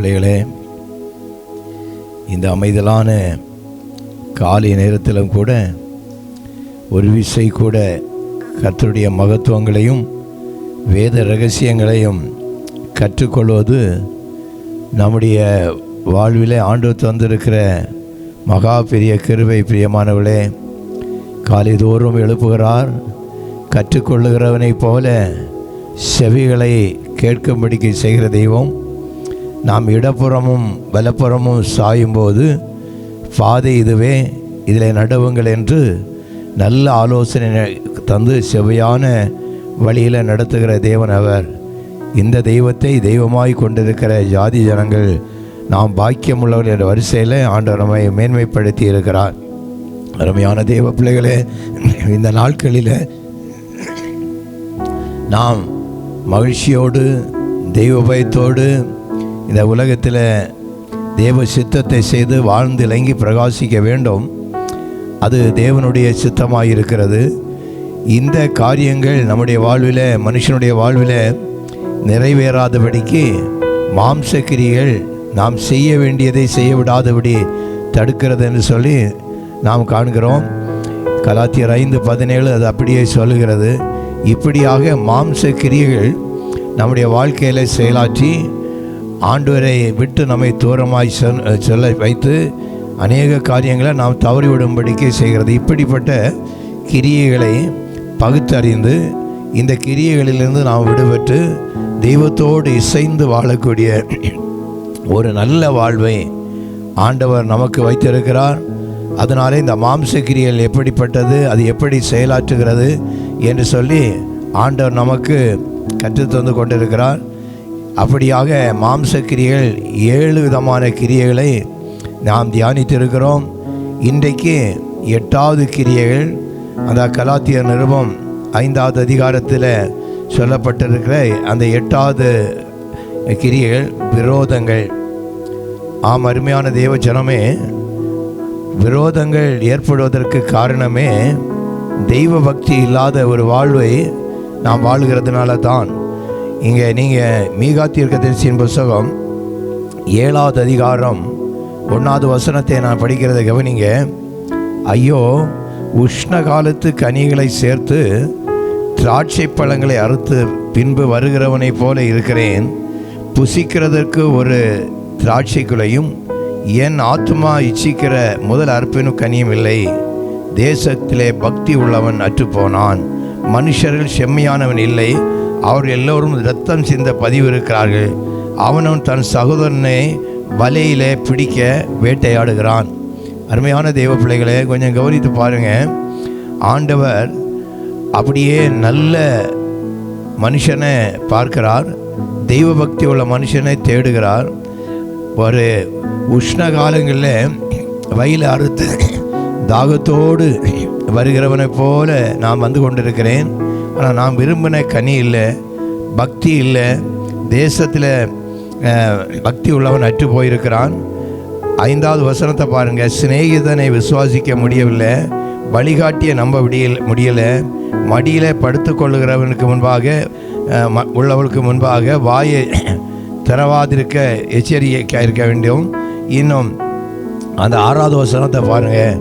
பிள்ளைகளே இந்த அமைதலான காலை நேரத்திலும் கூட ஒரு விசை கூட கத்தருடைய மகத்துவங்களையும் வேத ரகசியங்களையும் கற்றுக்கொள்வது நம்முடைய வாழ்விலே ஆண்டு தந்திருக்கிற மகா பெரிய கிருவை பிரியமானவளே காலை தோறும் எழுப்புகிறார் கற்றுக்கொள்ளுகிறவனைப் போல செவிகளை கேட்கும்படிக்கு செய்கிற தெய்வம் நாம் இடப்புறமும் வலப்புறமும் சாயும்போது பாதை இதுவே இதில் நடுவுங்கள் என்று நல்ல ஆலோசனை தந்து செவையான வழியில் நடத்துகிற தேவன் அவர். இந்த தெய்வத்தை தெய்வமாய் கொண்டிருக்கிற ஜாதி ஜனங்கள் நாம் பாக்கியமுள்ளவர் என்ற வரிசையில் ஆண்டவர் நம்மை மேன்மைப்படுத்தி இருக்கிறார். அருமையான தெய்வ பிள்ளைகளே இந்த நாட்களில் நாம் மகிழ்ச்சியோடு தெய்வ பயத்தோடு இந்த உலகத்தில் தேவ சித்தத்தை செய்து வாழ்ந்து இலங்கி பிரகாசிக்க வேண்டும். அது தேவனுடைய சித்தமாக இருக்கிறது இந்த காரியங்கள் நம்முடைய வாழ்வில் மனுஷனுடைய வாழ்வில் நிறைவேறாதபடிக்கு மாம்சக்கிரிகள் நாம் செய்ய வேண்டியதை செய்ய விடாதபடி தடுக்கிறது என்று சொல்லி நாம் காண்கிறோம். கலாத்தியர் ஐந்து பதினேழு அது அப்படியே சொல்லுகிறது. இப்படியாக மாம்ச கிரியைகள் நம்முடைய வாழ்க்கையில் செயலாற்றி ஆண்டவரை விட்டு நம்மை தூரமாய் செல்ல வைத்து அநேக காரியங்களை நாம் தவறிவிடும்படிக்கு செய்கிறது. இப்படிப்பட்ட கிரியைகளை பகுத்தறிந்து இந்த கிரியைகளிலிருந்து நாம் விடுபட்டு தெய்வத்தோடு இசைந்து வாழக்கூடிய ஒரு நல்ல வாழ்வை ஆண்டவர் நமக்கு வைத்திருக்கிறார். அதனாலே இந்த மாம்ச கிரியல் எப்படிப்பட்டது அது எப்படி செயலாற்றுகிறது என்று சொல்லி ஆண்டவர் நமக்கு கற்றுத்தந்து கொண்டிருக்கிறார். அப்படியாக மாம்ச கிரியைகள் ஏழு விதமான கிரியைகளை நாம் தியானித்திருக்கிறோம். இன்றைக்கு எட்டாவது கிரியைகள் அந்த கலாத்திய நிருபம் ஐந்தாவது அதிகாரத்தில் சொல்லப்பட்டிருக்கிற அந்த எட்டாவது கிரியைகள் விரோதங்கள். ஆம் அருமையான தேவ ஜனமே விரோதங்கள் ஏற்படுவதற்கு காரணமே தெய்வ பக்தி இல்லாத ஒரு வாழ்வை நாம் வாழ்கிறதுனால தான் இங்கே நீங்கள் மீகா தீர்க்கதரிசியின் புஸ்தகம் ஏழாவது அதிகாரம் ஒன்றாவது வசனத்தை நான் படிக்கிறதை கவனிங்க. ஐயோ உஷ்ண காலத்து கனிகளை சேர்த்து திராட்சை பழங்களை அறுத்து பின்பு வருகிறவனைப் போல இருக்கிறேன். புசிக்கிறதற்கு ஒரு திராட்சைக்குலையும் என் ஆத்மா இச்சிக்கிற முதல் அர்ப்பனும் கனியும் இல்லை. தேசத்திலே பக்தி உள்ளவன் அற்றுப்போனான். மனுஷர்கள் செம்மையானவன் இல்லை. அவர் எல்லோரும் இரத்தம் சிந்த பதிவு இருக்கிறார்கள் அவனும் தன் சகோதரனை வலையிலே பிடிக்க வேட்டையாடுகிறான். அருமையான தெய்வ பிள்ளைகளை கொஞ்சம் கவனித்து பாருங்கள் ஆண்டவர் அப்படியே நல்ல மனுஷனை பார்க்கிறார். தெய்வ பக்தி உள்ள மனுஷனை தேடுகிறார். ஒரு உஷ்ண காலங்களில் வயல் அறுத்து தாகத்தோடு வருகிறவனைப் போல நான் வந்து கொண்டிருக்கிறேன். ஆனால் நான் விரும்பின கனி இல்லை பக்தி இல்லை தேசத்தில் பக்தி உள்ளவன் அற்று போயிருக்கிறான். ஐந்தாவது வசனத்தை பாருங்கள் சிநேகிதனை விசுவாசிக்க முடியவில்லை. வழிகாட்டிய நம்ப முடியல முடியலை. மடியில் படுத்து கொள்ளுகிறவனுக்கு முன்பாக ம- உள்ளவருக்கு முன்பாக வாயை திறவாதிருக்க எச்சரிக்கை இருக்க வேண்டும். இன்னும் அந்த ஆறாவது வசனத்தை பாருங்கள்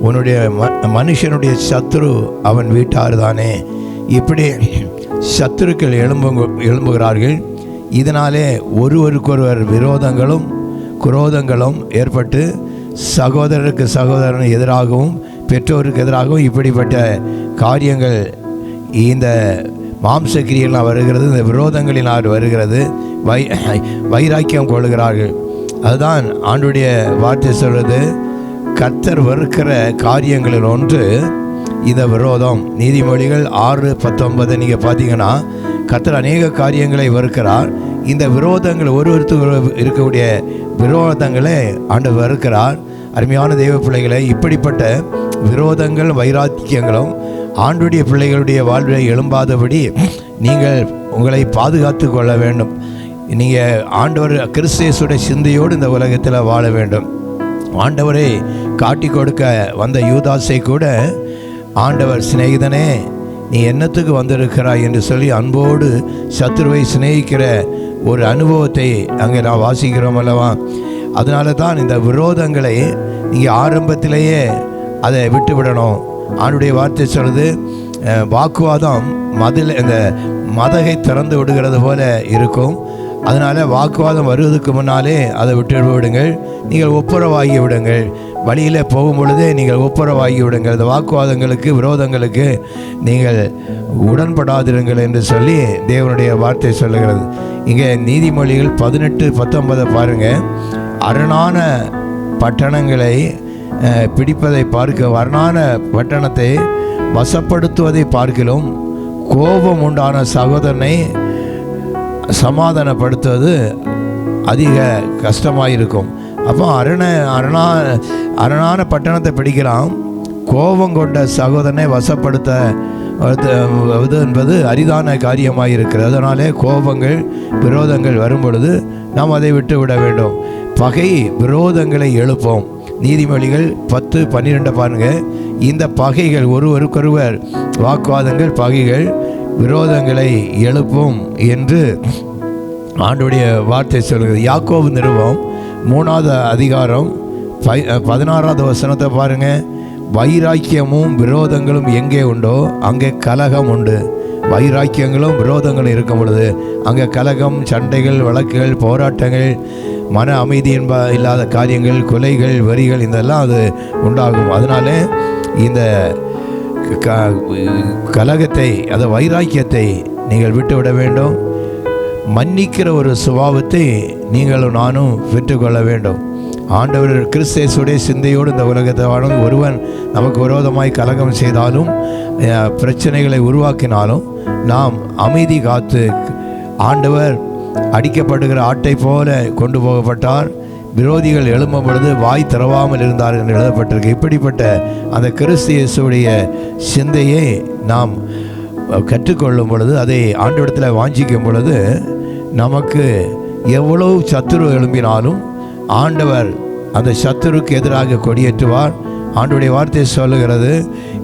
உன்னுடைய ம மனுஷனுடைய சத்ரு அவன் வீட்டார் தானே. இப்படி சத்துருக்கள் எழும்பு எழும்புகிறார்கள். இதனாலே ஒருவருக்கொருவர் விரோதங்களும் குரோதங்களும் ஏற்பட்டு சகோதரருக்கு சகோதரன் எதிராகவும் பெற்றோருக்கு எதிராகவும் இப்படிப்பட்ட காரியங்கள் இந்த மாம்சக்கிரியெல்லாம் வருகிறது இந்த விரோதங்களினால் வருகிறது வை வைராக்கியம் கொள்கிறார்கள் அதுதான் ஆண்டுடைய வார்த்தை சொல்வது. கர்த்தர் வெறுக்கிற காரியங்களில் ஒன்று இந்த விரோதம். நீதிமொழிகள் ஆறு பத்தொன்பது நீங்கள் பார்த்தீங்கன்னா கர்த்தர் அநேக காரியங்களை வெறுக்கிறார். இந்த விரோதங்கள் ஒரு ஒருத்தர் இருக்கக்கூடிய விரோதங்களை ஆண்டு வெறுக்கிறார். அருமையான தெய்வ பிள்ளைகளை இப்படிப்பட்ட விரோதங்கள் வைராக்கியங்களும் ஆண்டுடைய பிள்ளைகளுடைய வாழ்வில் எழும்பாதபடி நீங்கள் உங்களை பாதுகாத்து கொள்ள வேண்டும். நீங்கள் ஆண்டவர் கிறிஸ்தேசுடைய சிந்தையோடு இந்த உலகத்தில் வாழ வேண்டும். ஆண்டவரை காட்டி கொடுக்க வந்த யூதாஸை கூட ஆண்டவர் சிநேகிதனே நீ என்னத்துக்கு வந்திருக்கிறாய் என்று சொல்லி அன்போடு சத்ருவை சிநேகிக்கிற ஒரு அனுபவத்தை அங்கே நான் வாசிக்கிறோம் அல்லவா? அதனால தான் இந்த விரோதங்களை நீங்கள் ஆரம்பத்திலேயே அதை விட்டு விடணும் ஆண்டுடைய வார்த்தை சொல்கிறது வாக்குவாதம் மதில் இந்த மதகை திறந்து விடுகிறது போல இருக்கும். அதனால் வாக்குவாதம் வருவதற்கு முன்னாலே அதை விட்டு விடுங்கள். நீங்கள் ஒப்புரவாகி விடுங்கள். வழியில் போகும் பொழுதே நீங்கள் ஒப்புரவாகி விடுங்கள். இந்த வாக்குவாதங்களுக்கு விரோதங்களுக்கு நீங்கள் உடன்படாதிருங்கள் என்று சொல்லி தேவனுடைய வார்த்தை சொல்லுகிறது. இங்கே நீதிமொழிகள் பதினெட்டு பத்தொன்பதை பாருங்கள் அரணான பட்டணங்களை பிடிப்பதை பார்க்க அரணான பட்டணத்தை வசப்படுத்துவதை பார்க்கிலும் கோபம் உண்டான சகோதரனை சமாதானப்படுத்துவது அதிக கஷ்டமாக இருக்கும் அப்போ அரண அரணா அரணான பட்டணத்தை பிடிக்கலாம். கோபம் கொண்ட சகோதரனை வசப்படுத்த இது என்பது அரிதான காரியமாக இருக்கிறது அதனாலே கோபங்கள் விரோதங்கள் வரும் பொழுது நாம் அதை விட்டு விட வேண்டும். பகை விரோதங்களை எழுப்போம். நீதிமொழிகள் பத்து பன்னிரெண்டு பாருங்கள் இந்த பகைகள் ஒருவருக்கொருவர் வாக்குவாதங்கள் பகைகள் விரோதங்களை எழுப்பும் என்று ஆண்டுடைய வார்த்தை சொல்கிறது. யாக்கோபு நிறுவம் மூணாவது அதிகாரம் பை- பதினாறாவது வசனத்தை பாருங்க. வைராக்கியமும் விரோதங்களும் எங்கே உண்டோ அங்கே கலகம் உண்டு. வைராக்கியங்களும் விரோதங்களும் இருக்கும் பொழுது அங்கே கலகம் சண்டைகள் வழக்குகள் போராட்டங்கள் மன அமைதி என்ப இல்லாத காரியங்கள் கொலைகள் வரிகள் இதெல்லாம் அது உண்டாகும். அதனால இந்த கலகத்தை அதை வைராக்கியத்தை நீங்கள் விட்டுவிட வேண்டும். மன்னிக்கிற ஒரு சுபாவத்தை நீங்களும் நானும் பெற்றுக்கொள்ள வேண்டும். ஆண்டவர் கிறிஸ்தேசுடைய சிந்தையோடு இந்த உலகத்தை வாழும் ஒருவன் நமக்கு விரோதமாய் கலகம் செய்தாலும் பிரச்சனைகளை உருவாக்கினாலும் நாம் அமைதி காத்து ஆண்டவர் அடிக்கப்படுகிற ஆட்டை போல கொண்டு போகப்பட்டார். விரோதிகள் எழும்பும் பொழுது வாய் திறவாமல் இருந்தார் என்று எழுதப்பட்டிருக்கு. இப்படிப்பட்ட அந்த கிறிஸ்து இயேசுடைய சிந்தையை நாம் கற்றுக்கொள்ளும் பொழுது அதை ஆண்டவரத்தில் வாஞ்சிக்கும் பொழுது நமக்கு எவ்வளவு சத்துரு எழும்பினாலும் ஆண்டவர் அந்த சத்துருக்கு எதிராக கொடியேற்றுவார். ஆண்டுடைய வார்த்தை சொல்லுகிறது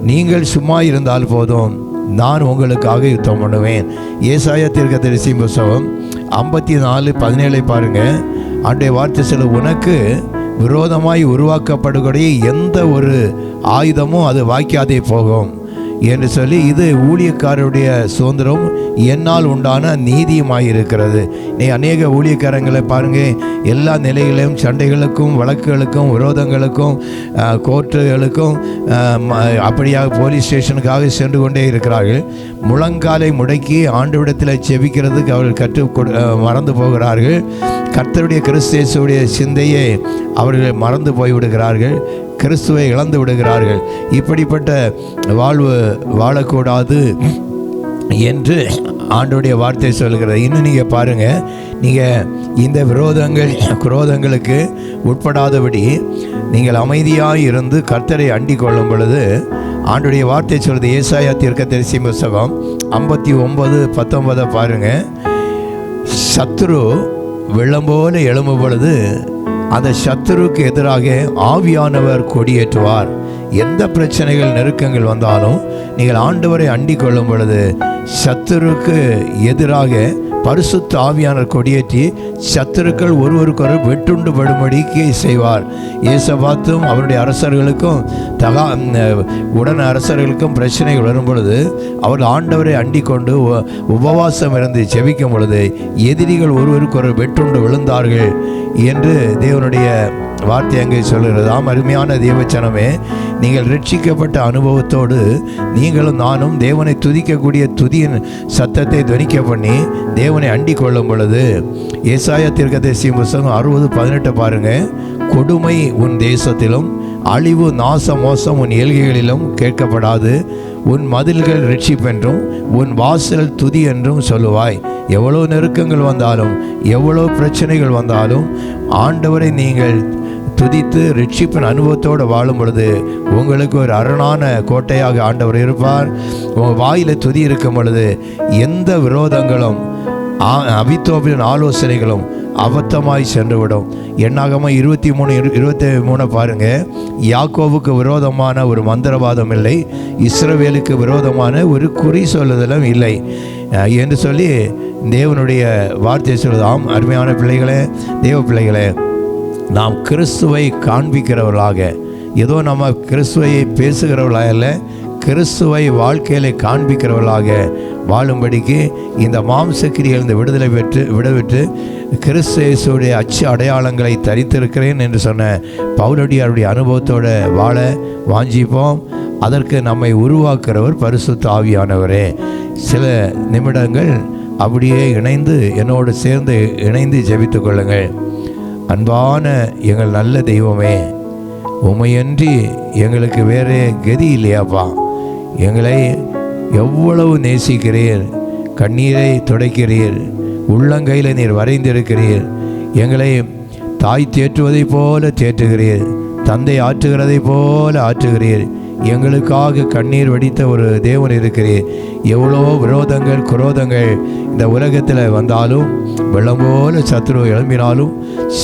நீங்கள் சும்மா இருந்தால் போதும் நான் உங்களுக்காக யுத்தம் பண்ணுவேன். ஏசாய தீர்க்கதரிசி புஸ்தகம் ஐம்பத்தி நாலு பதினேழை பாருங்கள் ஆண்டுடைய வார்த்தை சொல்ல உனக்கு விரோதமாய் உருவாக்கப்படுகிற எந்த ஒரு ஆயுதமும் அது வாய்க்காதே போகும். என்று சொல்லி இது ஊழியக்காரருடைய சுதந்திரம் என்னால் உண்டான நீதியுமாயிருக்கிறது. நீ அநேக ஊழியக்காரங்களை பாருங்கள் எல்லா நிலையிலும் சண்டைகளுக்கும் வழக்குகளுக்கும் விரோதங்களுக்கும் கோர்ட்டுகளுக்கும் ம- அப்படியாக போலீஸ் ஸ்டேஷனுக்காக சென்று கொண்டே இருக்கிறார்கள். முழங்காலை முடக்கி ஆண்டுவிடத்தில் செபிக்கிறதுக்கு அவர்கள் கற்று மறந்து போகிறார்கள். கர்த்தருடைய கிறிஸ்தேசுடைய சிந்தையை அவர்கள் மறந்து போய்விடுகிறார்கள். கிறிஸ்துவை இழந்து விடுகிறார்கள். இப்படிப்பட்ட வாழ்வு வாழக்கூடாது என்று ஆண்டோடைய வார்த்தை சொல்கிறது. இன்னும் நீங்கள் பாருங்கள் நீங்கள் இந்த விரோதங்கள் குரோதங்களுக்கு உட்படாதபடி நீங்கள் அமைதியாக இருந்து கர்த்தரை அண்டிக் கொள்ளும் பொழுது ஆண்டுடைய வார்த்தை சொல்கிறது ஏசாயா தீர்க்க தரிசி புஸ்தகம் ஐம்பத்தி ஒம்பது பத்தொன்பதை பாருங்கள் சத்ரு வெள்ளம் போல எழும்பும் பொழுது அந்த சத்துருக்கு எதிராக ஆவியானவர் கொடியேற்றுவார். எந்த பிரச்சனைகள் நெருக்கங்கள் வந்தாலும் நீங்கள் ஆண்டவரை அண்டிக் கொள்ளும் பொழுது சத்துருக்கு எதிராக பரிசுத்த ஆவியானவர் கொடியேற்றி சத்துருக்கள் ஒருவருக்கொரு வெட்டுண்டு படும்படிக்கு செய்வார். இயேசபாத்தும் அவருடைய அரசர்களுக்கும் தகா ம், உடன் அரசர்களுக்கும் பிரச்சனைகள் வரும் பொழுது அவர்கள் ஆண்டவரை அண்டிக் கொண்டு உ- உபவாசம் இருந்து செபிக்கும் பொழுது எதிரிகள் ஒருவருக்கொரு வெட்டுண்டு விழுந்தார்கள் என்று தேவனுடைய வார்த்தை அங்கே சொல்கிறது ஆம் அருமையான தேவச்சனமே நீங்கள் ரட்சிக்கப்பட்ட அனுபவத்தோடு நீங்களும் நானும் தேவனை துதிக்கக்கூடிய துதியின் சத்தத்தை துணிக்க பண்ணி தேவனை அண்டிக் கொள்ளும் பொழுது ஏசாய தீர்க்கதரிசி புஸ்தகம் அறுபது பதினெட்டு பாருங்கள் கொடுமை உன் தேசத்திலும் அழிவு நாச மோசம் உன் ஏழ்கைகளிலும் கேட்கப்படாது. உன் மதில்கள் ரட்சிப்பென்றும் உன் வாசல் துதி என்றும் சொல்லுவாய். எவ்வளோ நெருக்கங்கள் வந்தாலும் எவ்வளோ பிரச்சனைகள் வந்தாலும் ஆண்டவரை நீங்கள் துதித்து ரட்சிப்பின் அனுபவத்தோடு வாழும் பொழுது உங்களுக்கு ஒரு அரணான கோட்டையாக ஆண்டவர் இருப்பார். உங்கள் வாயில் துதி இருக்கும் பொழுது எந்த விரோதங்களும் ஆ- அபித்தோபின் ஆலோசனைகளும் அபத்தமாய் சென்றுவிடும். என்னாகமாக இருபத்தி மூணு இரு இருபத்தி மூணு பாருங்க. யாக்கோவுக்கு விரோதமான ஒரு மந்திரவாதம் இல்லை இஸ்ரவேலுக்கு விரோதமான ஒரு குறி சொல்லுதலும் இல்லை. என்று சொல்லி தேவனுடைய வார்த்தை சொல்லுதாம் அருமையான பிள்ளைகளே தேவ பிள்ளைகளே நாம் கிறிஸ்துவை காண்பிக்கிறவர்களாக. ஏதோ நம்ம கிறிஸ்துவையை பேசுகிறவர்களாக இல்லை கிறிஸ்துவை வாழ்க்கையில காண்பிக்கிறவர்களாக வாழும்படிக்கு இந்த மாம்சக்கிரியிலிருந்து விடுதலை பெற்று விடவிட்டு கிறிஸ்து அச்சு அடையாளங்களை தரித்திருக்கிறேன் என்று சொன்ன பவுலடியாருடைய அனுபவத்தோடு வாழ வாஞ்சிப்போம். அதற்கு நம்மை உருவாக்குறவர் பரிசுத்த ஆவியானவரே. சில நிமிடங்கள் அப்படியே இணைந்து என்னோடு சேர்ந்து இணைந்து ஜெபித்துக் கொள்ளுங்கள். அன்பான எங்கள் நல்ல தெய்வமே உமையன்றி எங்களுக்கு வேறு கதி இல்லையாப்பா. எங்களை எவ்வளவு நேசிக்கிறீர் கண்ணீரை துடைக்கிறீர் உள்ளங்கையில் நீர் வரைந்திருக்கிறீர். எங்களை தாய் தேற்றுவதைப் போல தேற்றுகிறீர் தந்தை ஆற்றுகிறதைப் போல ஆற்றுகிறீர். எங்களுக்காக கண்ணீர் வடித்த ஒரு தேவன் இருக்கிறீர். எவ்வளோ விரோதங்கள் குரோதங்கள் இந்த உலகத்தில் வந்தாலும் வெள்ளம் போல சத்துரு எழும்பினாலும்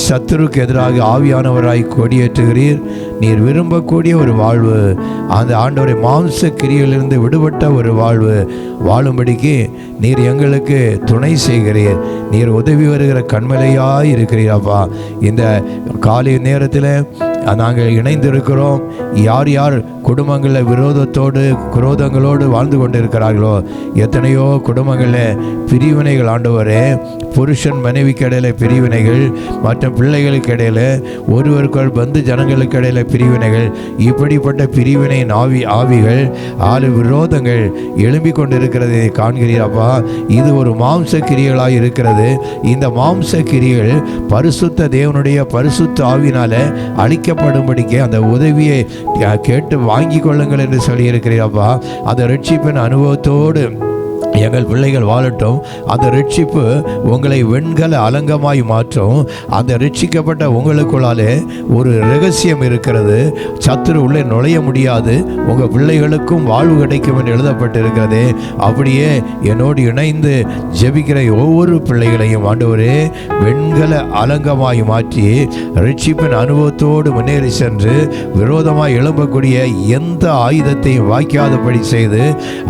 சத்துருக்கு எதிராக ஆவியானவராய் கொடியேற்றுகிறீர். நீர் விரும்பக்கூடிய ஒரு வாழ்வு அந்த ஆண்டவரை மாம்ச கிரியிலிருந்து விடுபட்ட ஒரு வாழ்வு. வாழும்படிக்கு நீர் எங்களுக்கு துணை செய்கிறீர். நீர் உதவி வருகிற கண்மலையாய் இருக்கிறீர் அப்பா. இந்த காலை நேரத்தில் நாங்கள் இணைந்திருக்கிறோம். யார் யார் குடும்பங்களில் விரோதத்தோடு குரோதங்களோடு வாழ்ந்து கொண்டிருக்கிறார்களோ எத்தனையோ குடும்பங்களில் பிரிவினைகள் ஆண்டவரே புருஷன் மனைவிக்கு இடையில பிரிவினைகள் மற்றும் பிள்ளைகளுக்கு இடையில ஒருவருக்குள் பந்து ஜனங்களுக்கு இடையில பிரிவினைகள் இப்படிப்பட்ட பிரிவினையின் ஆவி ஆவிகள் ஆறு விரோதங்கள் எழும்பிக் கொண்டிருக்கிறதை காண்கிறீரப்பா இது ஒரு மாம்ச கிரியைகளாய் இருக்கிறது. இந்த மாம்ச கிரிகள் பரிசுத்த தேவனுடைய பரிசுத்த ஆவினால அழிக்கப்படும்படிக்கு அந்த உதவியை கேட்டு வாங்கி கொள்ளுங்கள் என்று சொல்லியிருக்கிறீரப்பா அந்த ரட்சிப்பின் அனுபவத்தோடு எங்கள் பிள்ளைகள் வாழட்டும். அந்த ரட்சிப்பு உங்களை வெண்கல அலங்கமாய் மாற்றும். அந்த ரட்சிக்கப்பட்ட உங்களுக்குள்ளாலே ஒரு ரகசியம் இருக்கிறது. சத்துரு உள்ளே நுழைய முடியாது. உங்கள் பிள்ளைகளுக்கும் வாழ்வு கிடைக்கும் என்று எழுதப்பட்டிருக்கிறது. அப்படியே என்னோடு இணைந்து ஜெபிக்கிற ஒவ்வொரு பிள்ளைகளையும் ஆண்டவரே வெண்கல அலங்கமாய் மாற்றி ரட்சிப்பின் அனுபவத்தோடு முன்னேறி சென்று விரோதமாக எழும்பக்கூடிய எந்த ஆயுதத்தையும் வாய்க்காதபடி செய்து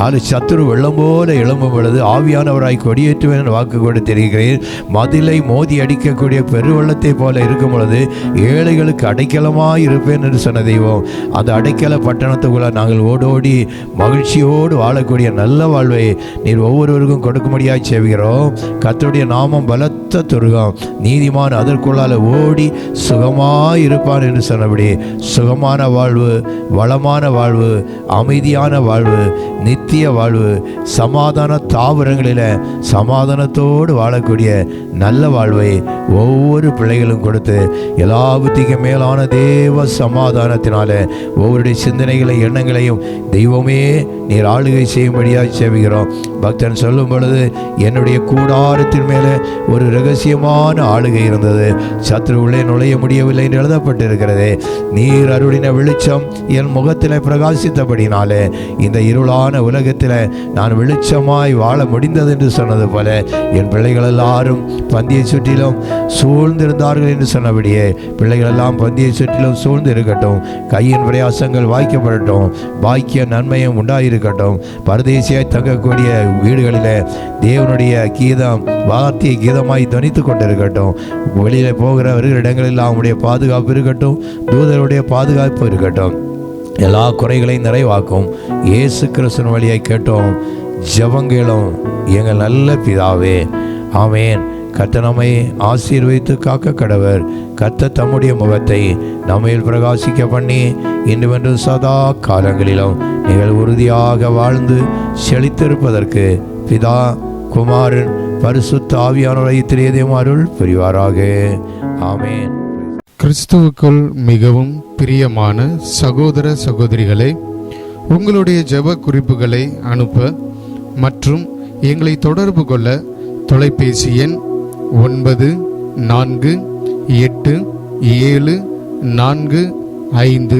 அது சத்துரு வெள்ளம் போல எழும்பும் பொழுது ஆவியானவராய் கொடியேற்றுவேன் என்று வாக்கு கொடுத்திருக்கிறேன் மதிலை மோதி அடிக்கக்கூடிய பெருவெள்ளத்தை போல இருக்கும் பொழுது ஏழைகளுக்கு அடைக்கலமாய் இருப்பேன் என்று சொன்ன தெய்வம். அந்த அடைக்கல பட்டணத்துக்குள்ள நாங்கள் ஓடோடி மகிழ்ச்சியோடு வாழக்கூடிய நல்ல வாழ்வை நீர் ஒவ்வொருவருக்கும் கொடுக்கும்படியாக செய்கிறோம் கத்துடைய நாமம் பலத்த துருகம் நீதிமான் அதற்குள்ளால ஓடி சுகமாக இருப்பான் என்று சொன்னபடி சுகமான வாழ்வு வளமான வாழ்வு அமைதியான வாழ்வு நித்திய வாழ்வு சமாதான தாவரங்களில் சமாதானத்தோடு வாழக்கூடிய நல்ல வாழ்வை ஒவ்வொரு பிள்ளைகளும் கொடுத்து எல்லாவற்றிக்கும் மேலான தேவ சமாதானத்தினால ஒவ்வொருடைய சிந்தனைகளை எண்ணங்களையும் தெய்வமே நீர் ஆளுகை செய்யும்படியாக செய்கிறோம் பக்தன் சொல்லும் பொழுது என்னுடைய கூடாரத்தின் மேலே ஒரு ரகசியமான ஆளுகை இருந்தது. சத்ரு உள்ளே நுழைய முடியவில்லை என்று எழுதப்பட்டிருக்கிறது. நீர் அருளின வெளிச்சம் என் முகத்தில் பிரகாசித்தபடினாலே இந்த இருளான உலகத்தில் நான் வெளிச்சமாய் வாழ முடிந்தது என்று சொன்னது போல என் பிள்ளைகள் எல்லாரும் பந்தியை சுற்றிலும் சூழ்ந்திருந்தார்கள் என்று சொன்னபடியே பிள்ளைகள் எல்லாம் பந்தியை சுற்றிலும் சூழ்ந்து இருக்கட்டும் கையின் பிரயாசங்கள் வாய்க்கப்படட்டும். பாக்கிய நன்மையும் உண்டாயிருக்கட்டும். பரதேசியாய் தங்கக்கூடிய வீடுகளில் தேவனுடைய கீதம் வார்த்தையை கீதமாய் துணித்து கொண்டிருக்கட்டும். வெளியில் போகிற வருகிற இடங்களில் அவங்களுடைய பாதுகாப்பு இருக்கட்டும் தூதருடைய பாதுகாப்பு இருக்கட்டும். எல்லா குறைகளையும் நிறைவாக்கும். இயேசு கிறிஸ்தன் வழியை கேட்டோம். ஜபங்களும் எங்கள் நல்ல பிதாவே. ஆமேன். கர்த்தர் நம்மை காக்க கடவர். கத்த தம்முடைய முகத்தை நம்மையில் பிரகாசிக்க பண்ணி இன்றுவென்று சதா காலங்களிலும் நீங்கள் உறுதியாக வாழ்ந்து செழித்திருப்பதற்கு பிதா குமாரன் பரிசுத்த ஆவியானவரை அருள் புரிவாராக. ஆமேன். கிறிஸ்துவுக்குள் மிகவும் பிரியமான சகோதர சகோதரிகளை உங்களுடைய ஜெப குறிப்புகளை அனுப்ப மற்றும் எங்களை தொடர்பு கொள்ள தொலைபேசி எண் ஒன்பது நான்கு எட்டு ஏழு நான்கு ஐந்து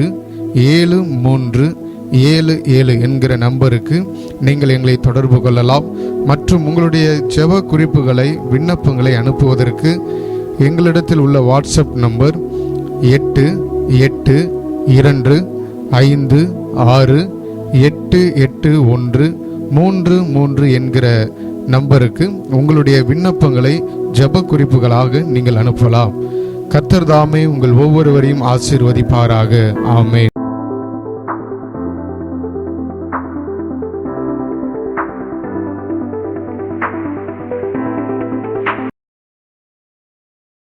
ஏழு மூன்று ஏழு ஏழு என்கிற நம்பருக்கு நீங்கள் எங்களை தொடர்பு கொள்ளலாம் மற்றும் உங்களுடைய ஜெப குறிப்புகளை விண்ணப்பங்களை அனுப்புவதற்கு எங்களிடத்தில் உள்ள வாட்ஸ்அப் நம்பர் எட்டு எட்டு இரண்டு ஐந்து ஆறு எட்டு எட்டு ஒன்று மூன்று மூன்று என்கிற நம்பருக்கு உங்களுடைய விண்ணப்பங்களை ஜெப குறிப்புகளாக நீங்கள் அனுப்பலாம். கத்தர் தாமே உங்கள் ஒவ்வொருவரையும் ஆசீர்வதிப்பாராக. ஆமே